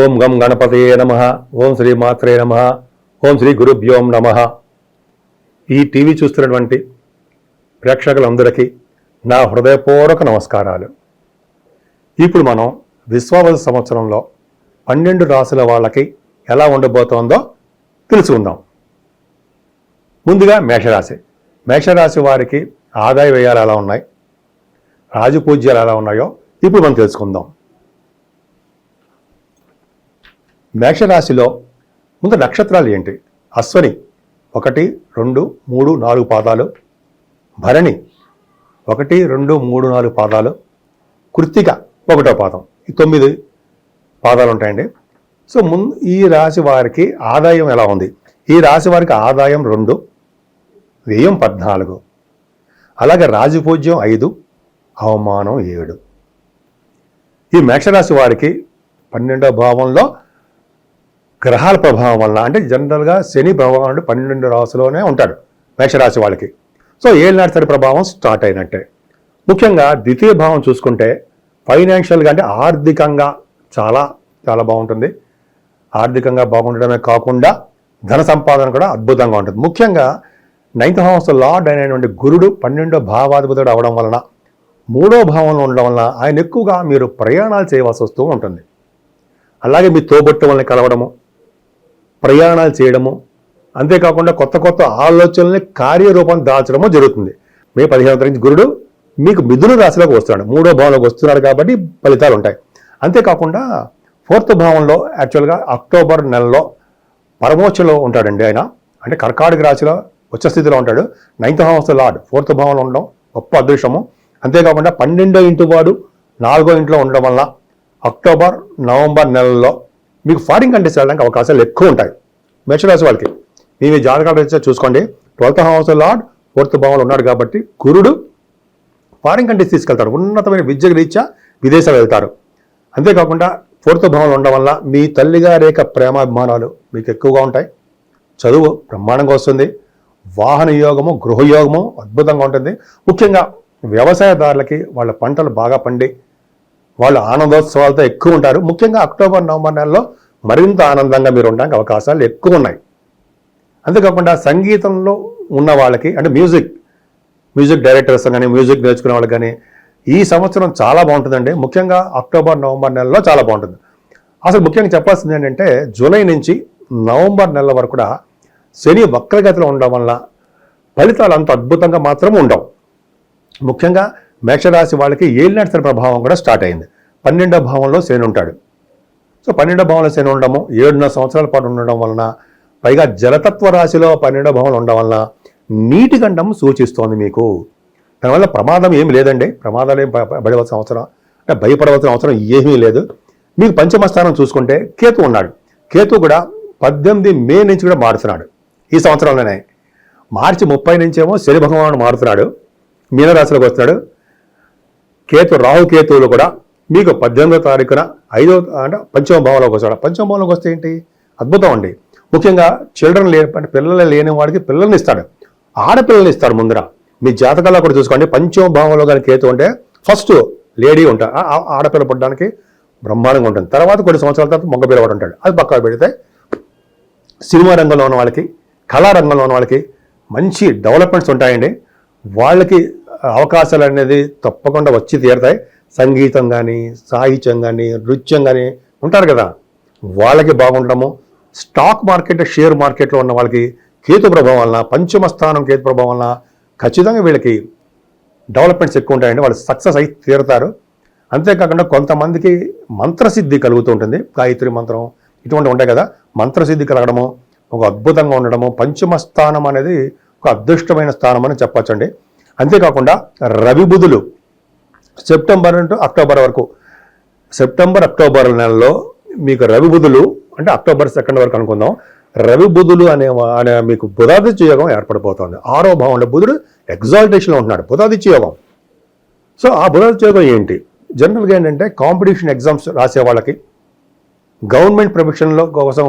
ఓం గం గణపతయే నమ ఓం శ్రీ మాత్రే నమ ఓం శ్రీ గురుభ్యోం నమ. ఈ టీవీ చూస్తున్నటువంటి ప్రేక్షకులందరికీ నా హృదయపూర్వక నమస్కారాలు. ఇప్పుడు మనం విశ్వావస సంవత్సరంలో పన్నెండు రాసుల వాళ్ళకి ఎలా ఉండబోతోందో తెలుసుకుందాం. ముందుగా మేషరాశి. మేషరాశి వారికి ఆదాయ వ్యయాలు ఎలా ఉన్నాయి? రాజపూజ్యాలు ఎలా ఉన్నాయో ఇప్పుడు మనం తెలుసుకుందాం. మేషరాశిలో ముందు నక్షత్రాలు ఏంటి? అశ్వని ఒకటి రెండు మూడు నాలుగు పాదాలు. భరణి ఒకటి రెండు మూడు నాలుగు పాదాలు. కృత్తిక ఒకటో పాదం. ఈ తొమ్మిది పాదాలు ఉంటాయండి. సో ముందు ఈ రాశి వారికి ఆదాయం ఎలా ఉంది? ఈ రాశి వారికి ఆదాయం రెండు వ్యయం పద్నాలుగు. అలాగే రాజపూజ్యం ఐదు అవమానం ఏడు. ఈ మేషరాశి వారికి పన్నెండో భావంలో గ్రహాల ప్రభావం వల్ల అంటే జనరల్గా శని ప్రభావం అంటే పన్నెండు రాశిలోనే ఉంటాడు మేషరాశి వాళ్ళకి. సో ఏళ్ళనాటి సరి ప్రభావం స్టార్ట్ అయినట్టే. ముఖ్యంగా ద్వితీయ భావం చూసుకుంటే ఫైనాన్షియల్గా అంటే ఆర్థికంగా చాలా చాలా బాగుంటుంది. ఆర్థికంగా బాగుండడమే కాకుండా ధన సంపాదన కూడా అద్భుతంగా ఉంటుంది. ముఖ్యంగా నైన్త్ హౌస్ లార్డ్ అయినటువంటి గురుడు పన్నెండో భావాధిపతుడు అవడం వలన మూడో భావంలో ఉండడం వలన ఆయన ఎక్కువగా మీరు ప్రయాణాలు చేయవలసి వస్తూ ఉంటుంది. అలాగే మీ తోబుట్టు వాళ్ళని కలవడము ప్రయాణాలు చేయడము అంతేకాకుండా కొత్త కొత్త ఆలోచనల్ని కార్యరూపం దాల్చడము జరుగుతుంది. మే పదిహేను తరగతి గురుడు మీకు మిథున రాశిలోకి వస్తున్నాడు. మూడో భావంలోకి వస్తున్నాడు కాబట్టి ఫలితాలు ఉంటాయి. అంతేకాకుండా ఫోర్త్ భావంలో యాక్చువల్గా అక్టోబర్ నెలలో పరమోచ్చలో ఉంటాడండి ఆయన. అంటే కర్కాటక రాశిలో ఉచ్చ స్థితిలో ఉంటాడు. నైన్త్ హౌస్ లార్డ్ ఫోర్త్ భావంలో ఉండడం గొప్ప అదృష్టము. అంతేకాకుండా పన్నెండో ఇంటి వాడు నాలుగో ఇంట్లో ఉండడం వల్ల అక్టోబర్ నవంబర్ నెలల్లో మీకు ఫారిన్ కంట్రీస్ వెళ్ళడానికి అవకాశాలు ఎక్కువ ఉంటాయి. మేషరాశి వాళ్ళకి. మీ మీ జాతకాలు రీత్యా చూసుకోండి. ట్వెల్త్ హౌస్ లార్డ్ ఫోర్త్ భావంలో ఉన్నాడు కాబట్టి గురుడు ఫారిన్ కంట్రీస్ తీసుకెళ్తారు ఉన్నతమైన విద్య రీత్యా విదేశాలు వెళ్తారు. అంతేకాకుండా ఫోర్త్ భావంలో ఉండడం వల్ల మీ తల్లిగారి యొక్క ప్రేమాభిమానాలు మీకు ఎక్కువగా ఉంటాయి. చదువు బ్రహ్మాండంగా వస్తుంది. వాహన యోగము గృహయోగము అద్భుతంగా ఉంటుంది. ముఖ్యంగా వ్యవసాయదారులకి వాళ్ళ పంటలు బాగా పండి వాళ్ళు ఆనందోత్సవాలతో ఎక్కువ ఉంటారు. ముఖ్యంగా అక్టోబర్ నవంబర్ నెలలో మరింత ఆనందంగా మీరు ఉండడానికి అవకాశాలు ఎక్కువ ఉన్నాయి. అంతేకాకుండా సంగీతంలో ఉన్న వాళ్ళకి అంటే మ్యూజిక్ మ్యూజిక్ డైరెక్టర్స్ కానీ మ్యూజిక్ నేర్చుకునే వాళ్ళకి కానీ ఈ సంవత్సరం చాలా బాగుంటుందండి. ముఖ్యంగా అక్టోబర్ నవంబర్ నెలలో చాలా బాగుంటుంది. అసలు ముఖ్యంగా చెప్పాల్సింది ఏంటంటే జూలై నుంచి నవంబర్ నెల వరకు కూడా శని వక్రగతిలో ఉండడం వల్ల ఫలితాలు అంత అద్భుతంగా మాత్రం ఉండవు. ముఖ్యంగా మేషరాశి వాళ్ళకి ఏలినడిసిన ప్రభావం కూడా స్టార్ట్ అయింది. పన్నెండో భావంలో శని ఉంటాడు. సో పన్నెండో భావంలో శని ఉండడము ఏడున్నర సంవత్సరాల పాటు ఉండడం వలన పైగా జలతత్వ రాశిలో పన్నెండో భావంలో ఉండడం వలన నీటి గండం సూచిస్తోంది మీకు. దానివల్ల ప్రమాదం ఏమి లేదండి. ప్రమాదాలు ఏం పడవలసిన అవసరం అంటే భయపడవలసిన అవసరం ఏమీ లేదు. మీకు పంచమస్థానం చూసుకుంటే కేతు ఉన్నాడు. కేతు కూడా పద్దెనిమిది మే నుంచి కూడా మారుతున్నాడు. ఈ సంవత్సరంలోనే. మార్చి ముప్పై నుంచేమో శని భగవానుడు మారుతున్నాడు. మీనరాశిలోకి వస్తున్నాడు. కేతు రాహు కేతువులు కూడా మీకు పద్దెనిమిదో తారీఖున ఐదో అంటే పంచమ భావంలోకి వస్తాడు పంచమ భావంలోకి వస్తే ఏంటి? అద్భుతం అండి. ముఖ్యంగా చిల్డ్రన్ లే అంటే పిల్లలు లేని వాడికి పిల్లల్ని ఇస్తాడు. ఆడపిల్లల్ని ఇస్తాడు ముందర. మీ జాతకాల్లో కూడా చూసుకోండి. పంచమ భావంలో కానీ కేతు ఉంటే. ఫస్ట్ లేడీ ఉంటారు ఆడపిల్ల పుట్టడానికి బ్రహ్మాండంగా ఉంటుంది. తర్వాత కొన్ని సంవత్సరాల తర్వాత మగ పిల్లవాడు ఉంటాడు. అది పక్కన పెడితే సినిమా రంగంలో ఉన్న వాళ్ళకి కళారంగంలో ఉన్న వాళ్ళకి మంచి డెవలప్మెంట్స్ ఉంటాయండి. వాళ్ళకి అవకాశాలు అనేది తప్పకుండా వచ్చి తీరుతాయి. సంగీతం కానీ సాహిత్యం కానీ నృత్యం కానీ ఉంటారు కదా. వాళ్ళకి బాగుండడము స్టాక్ మార్కెట్ షేర్ మార్కెట్లో ఉన్న వాళ్ళకి కేతు ప్రభావం వలన పంచమ స్థానం కేతు ప్రభావం వలన ఖచ్చితంగా వీళ్ళకి డెవలప్మెంట్స్ ఎక్కువ ఉంటాయండి వాళ్ళు సక్సెస్ అయి తీరుతారు. అంతేకాకుండా కొంతమందికి మంత్రసిద్ధి కలుగుతూ ఉంటుంది. గాయత్రి మంత్రం ఇటువంటి ఉంటాయి కదా. మంత్రసిద్ధి కలగడము ఒక అద్భుతంగా ఉండడము పంచమ స్థానం అనేది ఒక అదృష్టమైన స్థానం అని చెప్పచ్చండి. అంతేకాకుండా రవి బుధులు సెప్టెంబర్ నుండి అక్టోబర్ వరకు. సెప్టెంబర్ అక్టోబర్ నెలలో మీకు రవి బుధులు అంటే అక్టోబర్ సెకండ్ వరకు అనుకుందాం. రవి బుధులు అనే అనే మీకు బుధాదిత్య యోగం ఏర్పడిపోతుంది. ఆరో భావంలో బుధుడు ఎగ్జాల్టేషన్లో ఉంటున్నాడు బుధాదిత్య యోగం. సో ఆ బుధాదిత్య యోగం ఏంటి? జనరల్గా ఏంటంటే కాంపిటీషన్ ఎగ్జామ్స్ రాసే వాళ్ళకి గవర్నమెంట్ ప్రొఫెషన్లో కోసం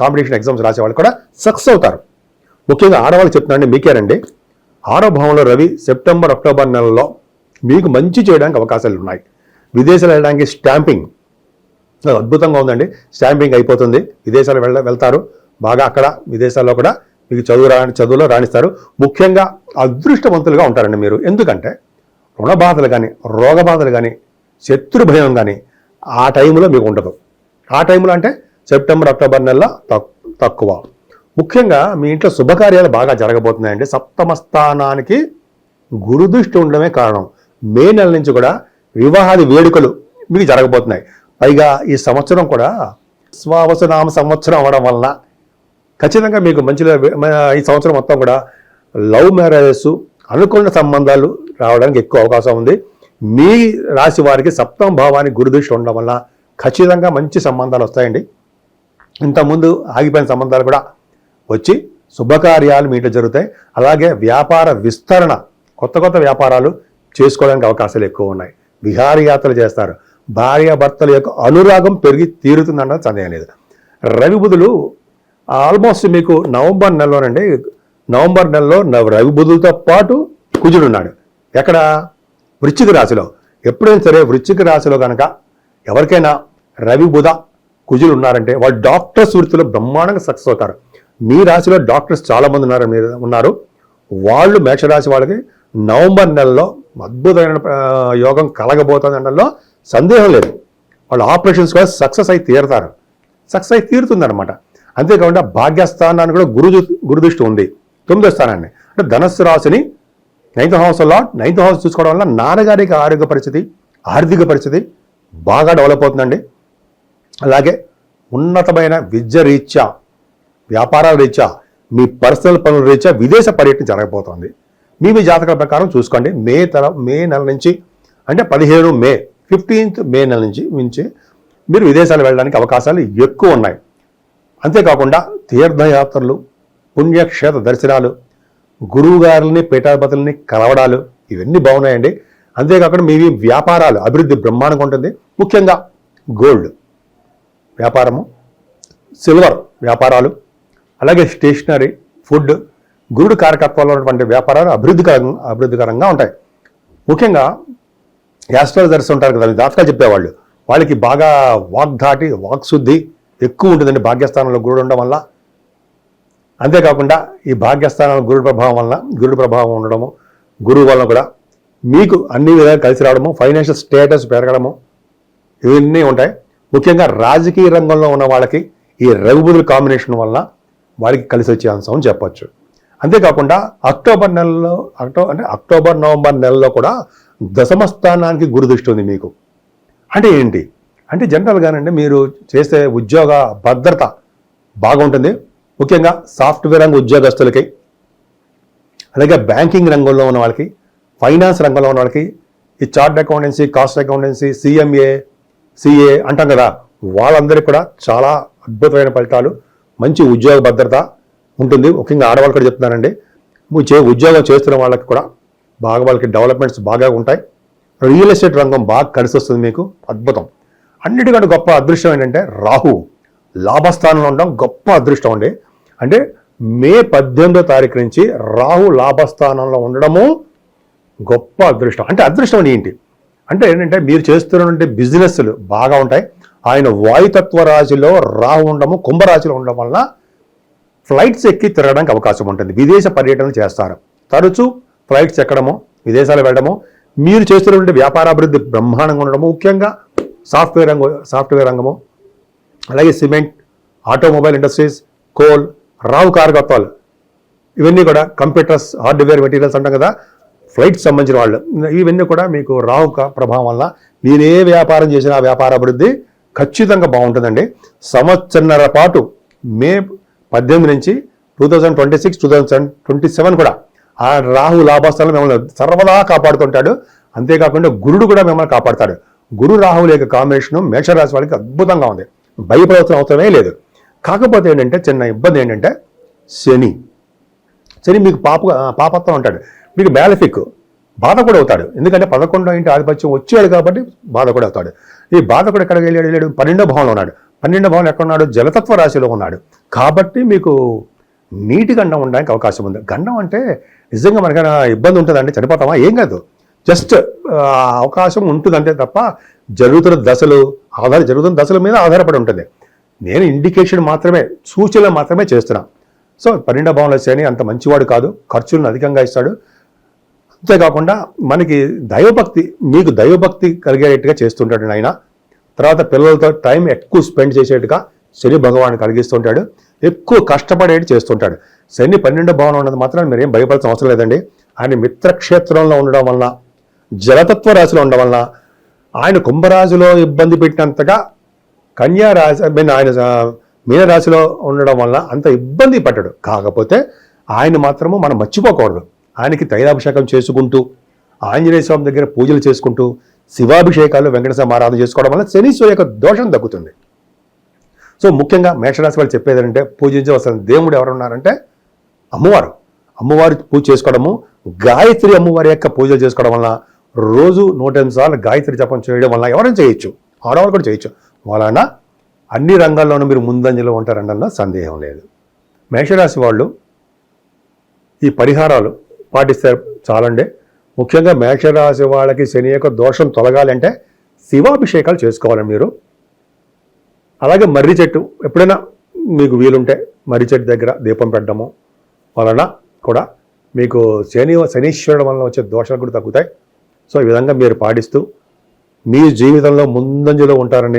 కాంపిటీషన్ ఎగ్జామ్స్ రాసే వాళ్ళు కూడా సక్సెస్ అవుతారు. ముఖ్యంగా ఆడవాళ్ళు చెప్తున్నాండి మీకేనండి? ఆరో భావంలో రవి సెప్టెంబర్ అక్టోబర్ నెలలో మీకు మంచి చేయడానికి అవకాశాలు ఉన్నాయి. విదేశాలు వెళ్ళడానికి స్టాంపింగ్. అద్భుతంగా ఉందండి. స్టాంపింగ్ అయిపోతుంది. విదేశాలు వెళ్ళ వెళ్తారు. బాగా అక్కడ విదేశాల్లో కూడా మీకు చదువు రాని చదువులో రాణిస్తారు. ముఖ్యంగా అదృష్టవంతులుగా ఉంటారండి మీరు. ఎందుకంటే రుణ బాధలు కానీ రోగ బాధలు కానీ శత్రు భయం కానీ ఆ టైంలో మీకు ఉండదు. ఆ టైంలో అంటే సెప్టెంబర్ అక్టోబర్ నెలలో తక్- తక్కువ. ముఖ్యంగా మీ ఇంట్లో శుభకార్యాలు బాగా జరగబోతున్నాయండి. సప్తమ స్థానానికి గురుదృష్టి ఉండడమే కారణం. మే నెల నుంచి కూడా వివాహాది వేడుకలు మీకు జరగబోతున్నాయి. పైగా ఈ సంవత్సరం కూడా స్వావసనామ సంవత్సరం అవ్వడం వలన ఖచ్చితంగా మీకు మంచి ఈ సంవత్సరం మొత్తం కూడా లవ్ మ్యారేజెస్ అనుకున్న సంబంధాలు రావడానికి ఎక్కువ అవకాశం ఉంది. మీ రాశి వారికి సప్తమ భావానికి గురుదృష్టి ఉండడం వల్ల ఖచ్చితంగా మంచి సంబంధాలు వస్తాయండి. ఇంతకుముందు ఆగిపోయిన సంబంధాలు కూడా వచ్చి శుభకార్యాలు మీ ఇంట్లో జరుగుతాయి. అలాగే వ్యాపార విస్తరణ కొత్త కొత్త వ్యాపారాలు చేసుకోవడానికి అవకాశాలు ఎక్కువ ఉన్నాయి. విహారయాత్రలు చేస్తారు. భార్యాభర్తల యొక్క అనురాగం పెరిగి తీరుతుందన్న సందేహం లేదు. రవి బుధులు ఆల్మోస్ట్ మీకు నవంబర్ నెలలోనండి నవంబర్ నెలలో నవ- రవి బుధులతో పాటు కుజుడు ఉన్నాడు. ఎక్కడ? వృశ్చిక రాశిలో. ఎప్పుడైనా సరే వృశ్చిక రాశిలో కనుక ఎవరికైనా రవి బుధ కుజులు ఉన్నారంటే వాళ్ళు డాక్టర్స్ వృత్తిలో బ్రహ్మాండంగా సక్సెస్ అవుతారు. మీ రాశిలో డాక్టర్స్ చాలామంది ఉన్నారు మీరు ఉన్నారు. వాళ్ళు మేషరాశి వాళ్ళకి నవంబర్ నెలలో అద్భుతమైన యోగం కలగబోతుంది అనడంలో సందేహం లేదు. వాళ్ళు ఆపరేషన్స్ కూడా సక్సెస్ అయి తీరుతారు. సక్సెస్ అయి తీరుతుందన్నమాట. అంతేకాకుండా భాగ్యస్థానాన్ని కూడా గురు గురుదృష్టి ఉంది. తొమ్మిదో స్థానాన్ని. అంటే ధనస్సు రాశిని నైన్త్ హౌస్ లాట్ నైన్త్ హౌస్ చూసుకోవడం వల్ల నాన్నగారికి ఆరోగ్య పరిస్థితి ఆర్థిక పరిస్థితి బాగా డెవలప్ అవుతుందండి. అలాగే ఉన్నతమైన విద్య రీత్యా వ్యాపారాల రీత్యా మీ పర్సనల్ పనుల రీత్యా విదేశ పర్యటన జరగబోతోంది. మీ మీ జాతకాల ప్రకారం చూసుకోండి. మే తర మే నెల నుంచి అంటే పదిహేను మే ఫిఫ్టీన్త్ మే నెల నుంచి నుంచి మీరు విదేశాలు వెళ్ళడానికి అవకాశాలు ఎక్కువ ఉన్నాయి. అంతేకాకుండా తీర్థయాత్రలు పుణ్యక్షేత్ర దర్శనాలు గురువుగారుల్ని పీఠాధిపతుల్ని కలవడాలు ఇవన్నీ బాగున్నాయండి. అంతేకాకుండా మీవి వ్యాపారాలు అభివృద్ధి బ్రహ్మాండంగా ఉంటుంది. ముఖ్యంగా గోల్డ్ వ్యాపారము సిల్వర్ వ్యాపారాలు అలాగే స్టేషనరీ ఫుడ్ గురుడు కారకత్వాల్లో ఉన్నటువంటి వ్యాపారాలు అభివృద్ధికరంగా అభివృద్ధికరంగా ఉంటాయి. ముఖ్యంగా యాస్ట్రాలజర్స్ ఉంటారు కదా జాతకాలు చెప్పేవాళ్ళు. వాళ్ళకి బాగా వాగ్ధాటి వాక్శుద్ధి ఎక్కువ ఉంటుందండి భాగ్యస్థానంలో గురుడు ఉండడం వల్ల. అంతేకాకుండా ఈ భాగ్యస్థానంలో గురుడు ప్రభావం వలన గురుడు ప్రభావం ఉండడము గురువు వలన కూడా మీకు అన్ని విధాలు కలిసి రావడము ఫైనాన్షియల్ స్టేటస్ పెరగడము ఇవన్నీ ఉంటాయి. ముఖ్యంగా రాజకీయ రంగంలో ఉన్న వాళ్ళకి ఈ రఘుబుధుల కాంబినేషన్ వలన వారికి కలిసి వచ్చే అంశం అని చెప్పచ్చు. అంతేకాకుండా అక్టోబర్ నెలలో అక్టోబర్ అంటే అక్టోబర్ నవంబర్ నెలలో కూడా దశమ స్థానానికి గురుదృష్టి ఉంది మీకు. అంటే ఏంటి? అంటే జనరల్గానండి మీరు చేసే ఉద్యోగ భద్రత బాగుంటుంది. ముఖ్యంగా సాఫ్ట్వేర్ రంగ ఉద్యోగస్తులకి అలాగే బ్యాంకింగ్ రంగంలో ఉన్న వాళ్ళకి ఫైనాన్స్ రంగంలో ఉన్న వాళ్ళకి ఈ chart accountancy cost accountancy CMA CA అంటాం కదా వాళ్ళందరికీ కూడా చాలా అద్భుతమైన ఫలితాలు. మంచి ఉద్యోగ భద్రత ఉంటుంది. ముఖ్యంగా ఆడవాళ్ళు కూడా చెప్తున్నానండి చే ఉద్యోగం చేస్తున్న వాళ్ళకి కూడా బాగా వాళ్ళకి డెవలప్మెంట్స్ బాగా ఉంటాయి. రియల్ ఎస్టేట్ రంగం బాగా కలిసి వస్తుంది మీకు. అద్భుతం. అన్నిటికంటే గొప్ప అదృష్టం ఏంటంటే రాహు. లాభస్థానంలో ఉండడం గొప్ప అదృష్టం అండి. అంటే మే పద్దెనిమిదో తారీఖు నుంచి రాహు లాభస్థానంలో ఉండడము గొప్ప అదృష్టం. అంటే అదృష్టం ఏంటి? అంటే ఏంటంటే మీరు చేస్తున్నటువంటి బిజినెస్లు బాగా ఉంటాయి. ఆయన వాయుతత్వ రాశిలో రాహు ఉండడము కుంభరాశిలో ఉండడం వలన ఫ్లైట్స్ ఎక్కి తిరగడానికి అవకాశం ఉంటుంది. విదేశ పర్యటనలు చేస్తారు. తరచూ ఫ్లైట్స్ ఎక్కడము విదేశాలు వెళ్ళడము మీరు చేస్తున్నటువంటి వ్యాపారాభివృద్ధి బ్రహ్మాండంగా ఉండడము ముఖ్యంగా సాఫ్ట్వేర్ రంగం సాఫ్ట్వేర్ రంగము అలాగే సిమెంట్ ఆటోమొబైల్ ఇండస్ట్రీస్ కోల్ రావు కార్గత్వాలు ఇవన్నీ కూడా కంప్యూటర్స్ హార్డ్వేర్ మెటీరియల్స్ అంటాం కదా ఫ్లైట్ సంబంధించిన వాళ్ళు. ఇవన్నీ కూడా మీకు రావు ప్రభావం వల్ల మీరు ఏ వ్యాపారం చేసినా వ్యాపార అభివృద్ధి ఖచ్చితంగా బాగుంటుందండి. సంవత్సరన్నర పాటు మే పద్దెనిమిది నుంచి two thousand twenty six two thousand twenty seven కూడా ఆ రాహు లాభాస్థానం మిమ్మల్ని సర్వదా కాపాడుతుంటాడు. అంతేకాకుండా గురుడు కూడా మిమ్మల్ని కాపాడతాడు. గురు రాహువుల యొక్క కాంబినేషన్ మేషరాశి వాళ్ళకి అద్భుతంగా ఉంది. భయపడవలసిన అవసరమే లేదు. కాకపోతే ఏంటంటే చిన్న ఇబ్బంది ఏంటంటే శని. శని మీకు పాప పాపత్వం అంటాడు మీకు మ్యాలఫిక్ బాధ కూడా అవుతాడు ఎందుకంటే పదకొండో ఇంటి ఆధిపత్యం వచ్చాడు కాబట్టి బాధ కూడా అవుతాడు ఈ బాధ కూడా ఎక్కడికి వెళ్ళాడు వెళ్ళాడు పన్నెండో భావంలో ఉన్నాడు. పన్నెండో భావం ఎక్కడ ఉన్నాడు? జలతత్వ రాశిలో ఉన్నాడు. కాబట్టి మీకు నీటి గండం ఉండడానికి అవకాశం ఉంది. గండం అంటే నిజంగా మనకైనా ఇబ్బంది ఉంటుందండి చనిపోతామా? ఏం కాదు. జస్ట్ అవకాశం ఉంటుంది అంతే తప్ప జరుగుతున్న దశలు ఆధార జరుగుతున్న దశల మీద ఆధారపడి ఉంటుంది. నేను ఇండికేషన్ మాత్రమే సూచనలు మాత్రమే చేస్తున్నాను సో పన్నెండో భావంలో శని అంత మంచివాడు కాదు. ఖర్చులను అధికంగా ఇస్తాడు. అంతేకాకుండా మనకి దైవభక్తి మీకు దైవభక్తి కలిగేటట్టుగా చేస్తుంటాడు ఆయన తర్వాత పిల్లలతో టైం ఎక్కువ స్పెండ్ చేసేట్టుగా శని భగవాన్ కలిగిస్తుంటాడు. ఎక్కువ కష్టపడేటి చేస్తుంటాడు. శని పన్నెండో భావన ఉన్నది మాత్రం మీరేం భయపడాల్సిన అవసరం లేదండి. ఆయన మిత్రక్షేత్రంలో ఉండడం వలన జలతత్వ రాశిలో ఉండడం వలన ఆయన కుంభరాశిలో ఇబ్బంది పెట్టినంతగా కన్యా రాశి మీన్ ఆయన మీనరాశిలో ఉండడం వల్ల అంత ఇబ్బంది పడ్డాడు. కాకపోతే ఆయన మాత్రము మనం మర్చిపోకూడదు. ఆయనకి తైలాభిషేకం చేసుకుంటూ ఆంజనేయ స్వామి దగ్గర పూజలు చేసుకుంటూ శివాభిషేకాలు వెంకటేశ్వర ఆరాధన చేసుకోవడం వల్ల శనీశ్వరు యొక్క దోషం తగ్గుతుంది. సో ముఖ్యంగా మేషరాశి వాళ్ళు చెప్పేది ఏంటంటే పూజించవలసిన దేవుడు ఎవరు ఉన్నారంటే అమ్మవారు. అమ్మవారి పూజ చేసుకోవడము గాయత్రి అమ్మవారి యొక్క పూజలు చేసుకోవడం వలన రోజు నూట ఎనిమిది సార్లు గాయత్రి జపం చేయడం వలన ఎవరైనా చేయొచ్చు. ఆడవాళ్ళు కూడా చేయొచ్చు. వలన అన్ని రంగాల్లోనూ మీరు ముందంజలో ఉంటారనడంలో సందేహం లేదు. మేషరాశి వాళ్ళు ఈ పరిహారాలు పాటిస్తే చాలండి. ముఖ్యంగా మేషరాశి వాళ్ళకి శని యొక్క దోషం తొలగాలంటే శివాభిషేకాలు చేసుకోవాలండి మీరు. అలాగే మర్రి చెట్టు ఎప్పుడైనా మీకు వీలుంటే మర్రి చెట్టు దగ్గర దీపం పెట్టడము వలన కూడా మీకు శని శనీశ్వరుడు వలన వచ్చే దోషాలు కూడా తగ్గుతాయి. సో ఈ విధంగా మీరు పాటిస్తూ మీ జీవితంలో ముందంజలో ఉంటారని